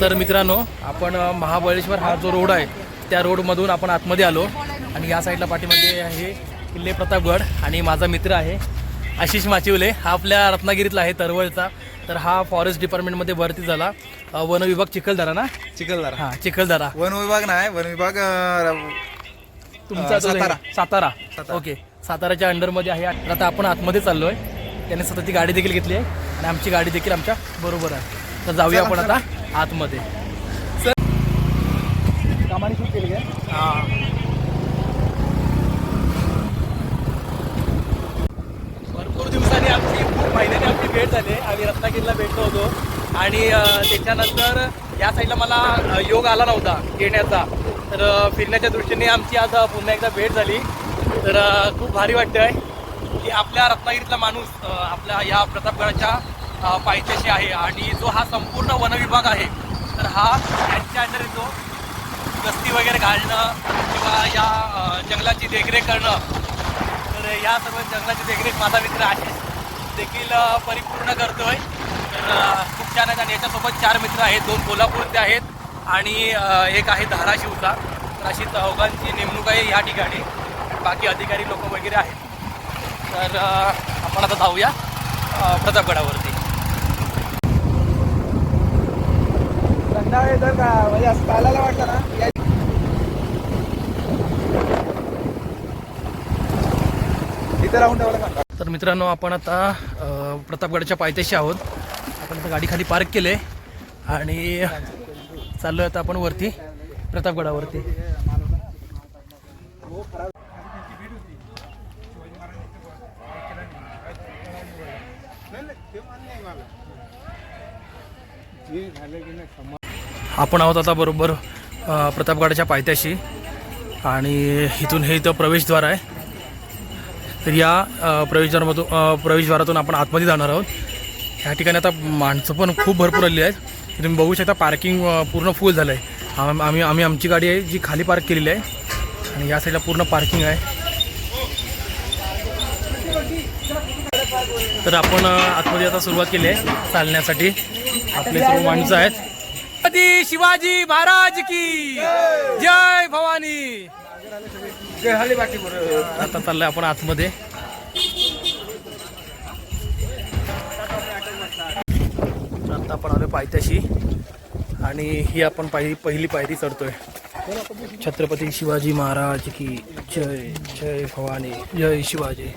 तर मित्रांनो आपण महाबळेश्वर हा जो रोड आहे त्या रोडमधून आपण आतमध्ये आलो. आणि या साईडला पाठीमध्ये आहे किल्ले प्रतापगड आणि माझा मित्र आहे आशिष माचिवले. हा आपल्या रत्नागिरीतला आहे तरवळचा. तर हा फॉरेस्ट डिपार्टमेंटमध्ये भरती झाला. वन विभाग चिखलदरा ना? चिखलदरा. हां चिखलदरा. वन विभाग नाही वन विभाग तुमचा सातारा. सातारा. ओके. साताराच्या अंडरमध्ये आहे. आता आपण आतमध्ये चाललो आहे त्याने स्वतःची गाडी देखील घेतली आहे. आणि आमची गाडी देखील आमच्या बरोबर आहे. तर जाऊया आपण आता. आतमध्ये. कामाने शूट केली काय? भरपूर दिवसांनी आमची खूप महिन्याने आमची भेट झाली. आम्ही रत्नागिरीला भेटलो होतो. आणि त्याच्यानंतर या साईडला मला योग आला नव्हता येण्याचा. तर फिरण्याच्या दृष्टीने आमची आज पुन्हा एकदा भेट झाली. तर खूप भारी वाटतं आहे की आपल्या रत्नागिरीतला माणूस आपल्या या प्रतापगडाच्या पाहिजेशी आहे. आणि जो हा संपूर्ण वनविभाग आहे तर हा यांच्या अंडर येतो. गस्ती वगैरे घालणं किंवा या जंगलाची देखरेख करणं. तर या सर्व जंगलाची देखरेख माझा मित्र आशिष देखील परिपूर्ण परिपूर्ण करतोय. तर खूप छान आहेत आणि याच्यासोबत चार मित्र आहेत. दोन कोल्हापूरचे आहेत. आणि एक आहे धाराशिवचा. तर अशी चौघांची नेमणूक आहे या ठिकाणी. बाकी अधिकारी लोक वगैरे आहेत. तर आपण आता जाऊया प्रतापगडावरती. कंटाळा येतं का म्हणजे असं चालायला वाटलं ना इथे राहून ठेवायला कंटाळा. तर मित्रांनो आपण आता प्रतापगडाच्या पायथ्याशी आहोत. आपण आता गाडी खाली पार्क केले आणि चाललो आता आपण वरती प्रतापगडावरती. आपण आहोत आता बरोबर प्रतापगडाच्या पायथ्याशी. आणि इथून हे इथं प्रवेशद्वार आहे. तर या प्रवेशद्वारामधून प्रवेशद्वारातून आपण आतमध्ये जाणार आहोत. ह्या ठिकाणी आता माणसं पण खूप भरपूर आली आहेत. तुम्ही बघू शकता पार्किंग पूर्ण फुल झालं आहे आम- आम्ही आम्ही आमची गाडी आहे जी खाली पार्क केलेली आहे. आणि या साईडला पूर्ण पार्किंग आहे. तर आपण आतमध्ये आता सुरुवात केली आहे चालण्यासाठी. आपले सर्व माणसं आहेत. छत्रपती शिवाजी महाराज की। जय भवानी। आता चाललंय आपण आतमध्ये. आता आपण आलो पायथ्याशी. आणि ही आपण पायरी पहिली पायरी चढतोय. छत्रपती शिवाजी महाराज की जय जय भवानी जय शिवाजी.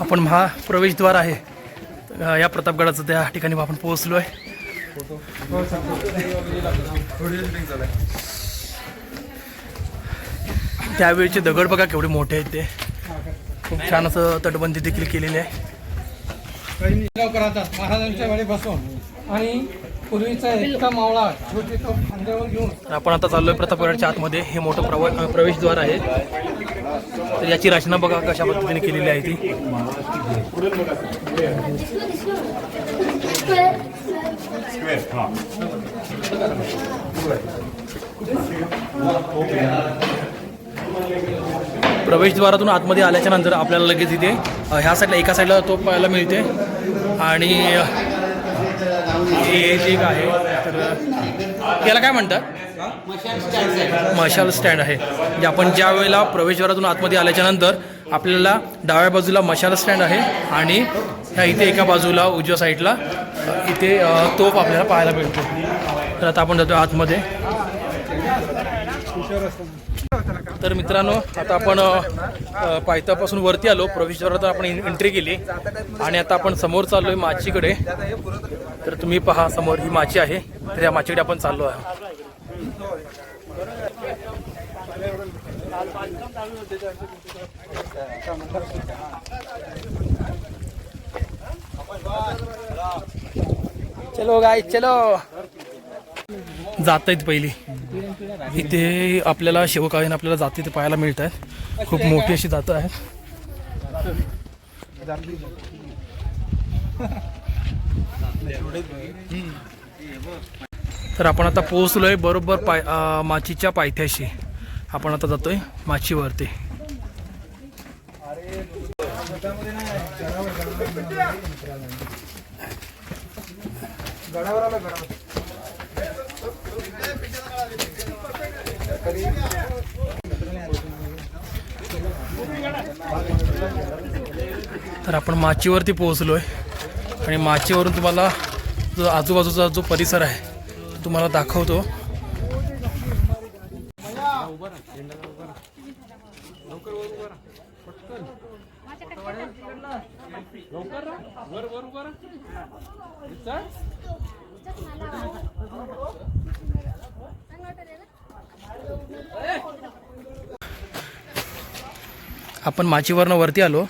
आपण महा प्रवेशद्वार आहे या प्रतापगडाचं त्या ठिकाणी आपण पोहोचलो आहे त्यावेळीचे दगड बघा केवढे मोठे आहेत ते. खूप छान असं तटबंदी देखील केलेली आहे. महाराजांच्या वेळी बसून आणि पूर्वीचा मावळा तो खांद्यावर घेऊन आपण आता चाललोय प्रतापगडाच्या आतमध्ये. हे मोठं प्रव प्रवेशद्वार आहे. तर याची रचना बघा कशा पद्धतीने केलेली आहे ती. प्रवेशद्वारातून आतमध्ये आल्याच्यानंतर आपल्याला लगेच इथे ह्या साईडला एका साईडला तो पाहायला मिळते. आणि हे जे एक आहे. तर याला काय म्हणतात? मशाल स्टँड आहे. म्हणजे आपण ज्या वेळेला प्रवेशद्वारातून आतमध्ये आल्याच्यानंतर आपल्याला डाव्या बाजूला मशाल स्टँड आहे आणि ह्या इथे एका बाजूला उजव्या साईडला इथे तोफ आपल्याला पाहायला मिळतो. तर आता आपण जातो आतमध्ये. तर मित्रांनो आता आपण पायथ्यापासून वरती आलो. प्रवेशद्वारात आपण एंट्री केली. आणि आता आपण समोर चाललोय माचीकडे. तर तुम्ही पहा समोर ही माची आहे. तर या माचीकडे आपण चाललो आहे चलो गाय चलो. जात आहेत पहिली. इथे आपल्याला शिवकालीन आपल्याला जाती ते पाहायला मिळत आहेत खूप मोठी अशी जातं आहे. तर आपण आता पोहोचलोय बरोबर पाय माचीच्या पायथ्याशी. आपण आता जातोय माचीवरती. गडावर तर आपण माचीवरती पोहोचलो आहे आणि माचीवरून तुम्हाला जो आजूबाजूचा जो परिसर आहे तो तुम्हाला दाखवतो. आपण माचीवरनं वरती आलो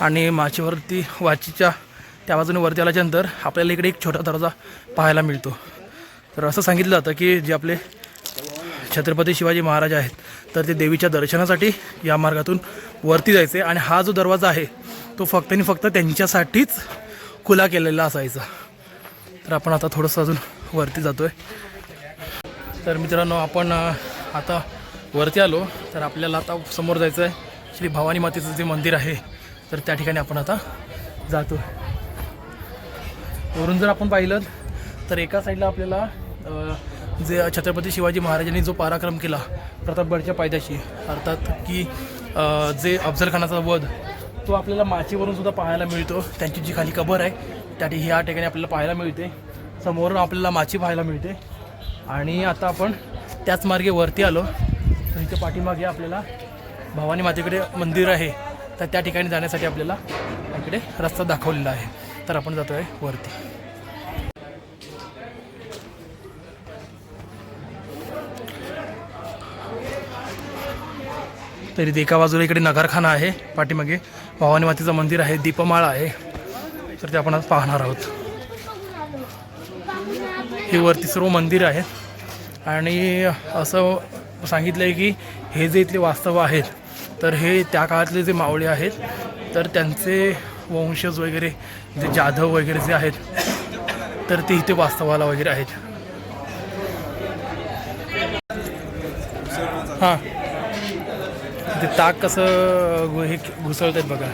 आणि माचीवरती वाचीच्या त्या बाजूने वरती आल्याच्यानंतर आपल्याला इकडे एक छोटा दरवाजा पाहायला मिळतो. तर असं सांगितलं जातं की जे आपले छत्रपती शिवाजी महाराज आहेत तर ते देवीच्या दर्शनासाठी या मार्गातून वरती जायचे आणि हा जो दरवाजा आहे तो फक्त आणि फक्त त्यांच्यासाठीच खुला केलेला असायचा. तर आपण आता थोडंसं अजून वरती जातो आहे तर मित्रांनो आपण आता वरती आलो. तर आपल्याला आता समोर जायचं आहे श्री भवानी मातेचं जे मंदिर आहे. तर त्या ठिकाणी आपण आता जातो. वरून जर आपण पाहिलं तर एका साईडला आपल्याला जे छत्रपती शिवाजी महाराजांनी जो पराक्रम केला प्रतापगडच्या पायथ्याशी अर्थात की जे अफजलखानाचा वध तो आपल्याला माचीवरून सुद्धा पाहायला मिळतो. त्यांची जी खाली कबर आहे त्या ठिकाणी ह्या ठिकाणी आपल्याला पाहायला मिळते. समोरून आपल्याला माची पाहायला मिळते. आणि आता आपण त्याच मार्गे वरती आलो. तर इथे पाठीमागे आपल्याला भवानी मातेकडे मंदिर आहे. तर त्या ठिकाणी जाण्यासाठी आपल्याला इकडे रस्ता दाखवलेला आहे. तर आपण जातो आहे वरती. तरी ते एका बाजूला इकडे नगरखाना आहे. पाठीमागे भवानी मातेचं मंदिर आहे. दीपमाळा आहे. तर ते आपण आज पाहणार आहोत. हे वरती सर्व मंदिर आहेत. आणि असं सांगितलं आहे की हे जे इथले वास्तव आहेत तर हे त्या काळातले जे मावळे आहेत तर त्यांचे वंशज वगैरे जे जाधव वगैरे जे आहेत तर ते इथे वास्तवाला वगैरे आहेत. हां. ते ताक कसं घु- हे घुसळत आहेत बघा.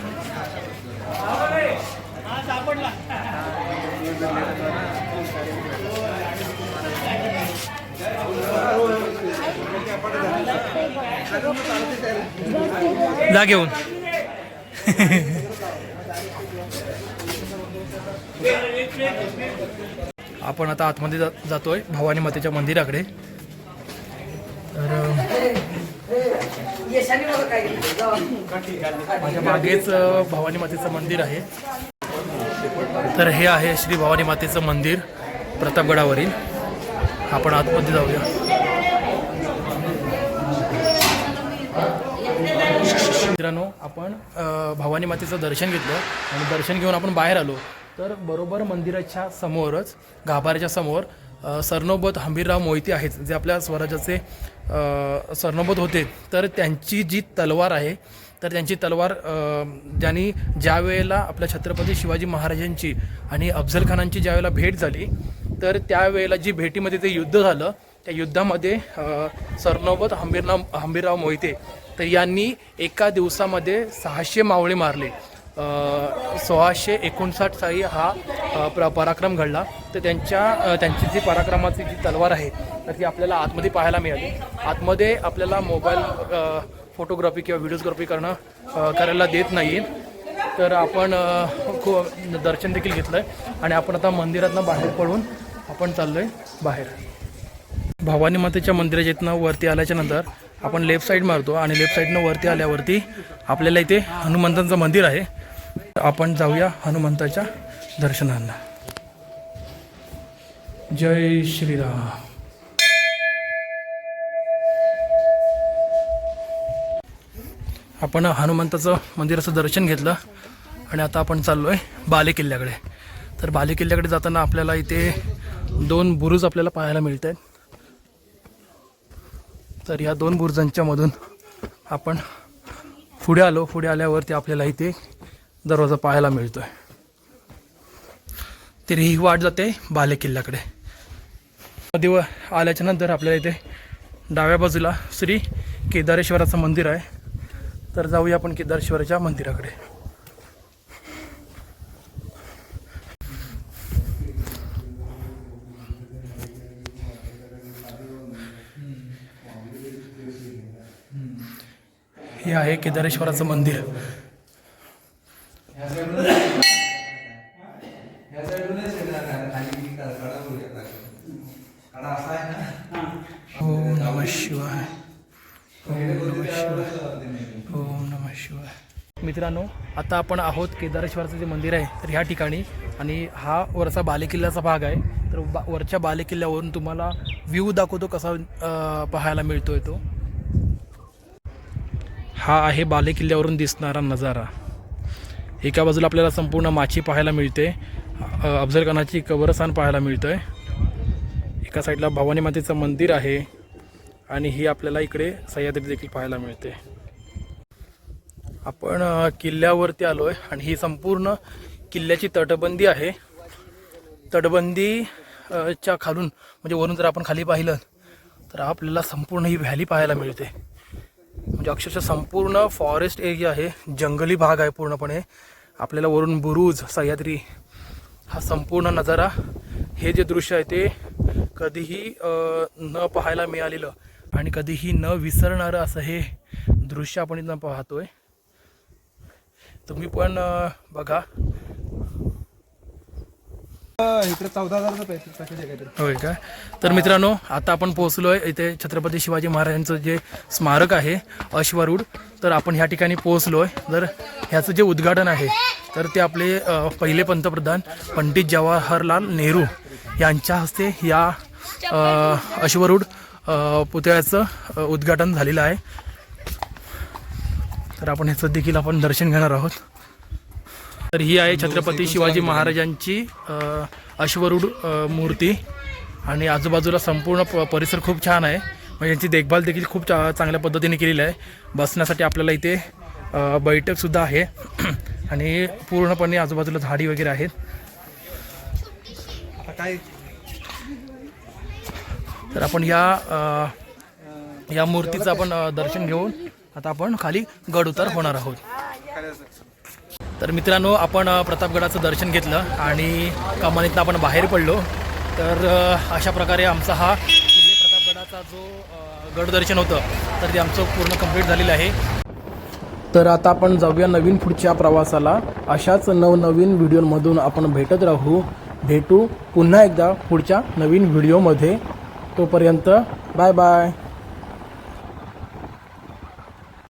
जा घेऊन. आपण आता आतमध्ये जा जातोय भवानी मातेच्या मंदिराकडे. तर माझ्या मागेच भवानी मातेचं मंदिर आहे. तर हे आहे श्री भवानी मातेचं मंदिर प्रतापगडावरील. आपण आतमध्ये जाऊया. मित्रांनो आपण भवानी मातेचं दर्शन घेतलं आणि दर्शन घेऊन आपण बाहेर आलो. तर बरोबर मंदिराच्या समोरच गाभाऱ्याच्या समोर सरनोबत हंबीरराव मोहिते आहेत जे आपल्या स्वराज्याचे सरनोबत होते. तर त्यांची जी तलवार आहे तर त्यांची तलवार ज्यांनी ज्या वेळेला आपल्या छत्रपती शिवाजी महाराजांची आणि अफजल खानांची ज्या वेळेला भेट झाली तर त्यावेळेला जी भेटीमध्ये ते युद्ध झालं त्या युद्धामध्ये सरनोबत हंबीरराव हंबीरराव मोहिते तर यांनी एका दिवसामध्ये सहाशे मावळे मारले. सोळाशे एकोणसाठ साली हा प्र पराक्रम घडला. तर त्यांच्या त्यांची जी पराक्रमाची जी तलवार आहे तर ती आपल्याला आतमध्ये पाहायला मिळाली. आतमध्ये आपल्याला मोबाईल फोटोग्राफी किंवा व्हिडिओग्राफी करणं करायला देत नाही तर आपण खूप दर्शन देखील घेतलं आहे आणि आपण आता मंदिरातनं बाहेर पडून आपण चाललो आहे बाहेर. भवानी मातेच्या मंदिराच्या इथनं वरती आल्याच्यानंतर आपण लेफ्ट साईड मारतो आणि लेफ्ट साईडनं वरती आल्यावरती आपल्याला इथे हनुमंतांचं मंदिर आहे. आपण जाऊया हनुमंताच्या दर्शनाला. जय श्रीराम. आपण हनुमंताचं मंदिराचं दर्शन घेतलं आणि आता आपण चाललो आहे बाले किल्ल्याकडे तर बाले किल्ल्याकडे जाताना आपल्याला इथे दोन बुरुज आपल्याला पाहायला मिळत आहेत तर या दोन बुरुजांच्या मधून आपण पुढे आलो पुढे आल्यावरती आपल्याला इथे दरवाजा पाहायला मिळतोय. तरी ही वाट जाते बाले किल्ल्याकडे. दिव व- आल्याच्यानंतर आपल्याला इथे डाव्या बाजूला श्री केदारेश्वराचं मंदिर आहे. तर जाऊया आपण केदारेश्वराच्या मंदिराकडे. हे आहे केदारेश्वराचं मंदिर. ओम नमः शिवाय. ओम नमः शिवाय. ओम नमः शिवाय. मित्रांनो आता आपण आहोत केदारेश्वराचं जे मंदिर आहे तर ह्या ठिकाणी. आणि हा वरचा बालेकिल्ल्याचा भाग आहे. तर बा वरच्या बालेकिल्ल्यावरून तुम्हाला व्ह्यू दाखवतो कसा अं, पाहायला मिळतोय तो. हा आहे बालेकिल्ल्यावरून दिसणारा नजारा. एका बाजूला आपल्याला संपूर्ण माची पाहायला मिळते. अफजलखानाची कबरस्थान पाहायला मिळतं आहे एका साईडला भवानी मातेचं मंदिर आहे आणि ही आपल्याला इकडे सह्याद्री देखील पाहायला मिळते. आपण किल्ल्यावरती आलो आहे आणि ही संपूर्ण किल्ल्याची तटबंदी आहे. तटबंदी च्या खालून म्हणजे वरून जर आपण खाली पाहिलं तर आपल्याला संपूर्ण ही व्हॅली पाहायला मिळते. म्हणजे अक्षरशः संपूर्ण फॉरेस्ट एरिया आहे जंगली भाग आहे पूर्णपणे. आपल्याला वरून बुरुज सह्याद्री हा संपूर्ण नजारा हे जे दृश्य आहे ते कधीही न पाहायला मिळालेलं आणि कधीही न विसरणारं असं हे दृश्य आपण इथं पाहतोय. तुम्ही पण बघा. इकडे चौदा हजारचं पॅकेज आहे काहीतरी. होय का? तर मित्रांनो आता आपण पोहोचलोय इथे छत्रपती शिवाजी महाराजांचं जे स्मारक आहे अश्वरूढ तर आपण ह्या ठिकाणी पोहोचलोय. तर ह्याचं जे उद्घाटन आहे तर ते आपले अ, पहिले पंतप्रधान पंडित जवाहरलाल नेहरू यांच्या हस्ते या अ, अश्वरूढ अ, पुतळ्याचं अ, उद्घाटन झालेलं आहे. तर आपण ह्याचं देखील आपण दर्शन घेणार आहोत. तर ही आहे छत्रपती शिवाजी महाराजांची अश्वरूढ मूर्ती. आणि आजूबाजूला संपूर्ण प परिसर खूप छान आहे. म्हणजे यांची देखभाल देखील खूप चा चांगल्या पद्धतीने केलेली आहे. बसण्यासाठी आपल्याला इथे बैठकसुद्धा आहे. आणि पूर्णपणे आजूबाजूला झाडी वगैरे आहेत. तर आपण या या मूर्तीचं आपण दर्शन घेऊन आता आपण खाली गड उतार होणार आहोत. तर मित्रांनो आपण प्रतापगडाचं दर्शन घेतलं आणि कमानीतनं आपण बाहेर पडलो. तर अशा प्रकारे आमचा हा किल्ले प्रतापगडाचा जो गडदर्शन होतं तर ते आमचं पूर्ण कंप्लीट झालेलं आहे. तर आता आपण जाऊया नवीन पुढच्या प्रवासाला. अशाच नवनवीन व्हिडिओमधून आपण भेटत राहू. भेटू पुन्हा एकदा पुढच्या नवीन व्हिडिओमध्ये. तोपर्यंत बाय बाय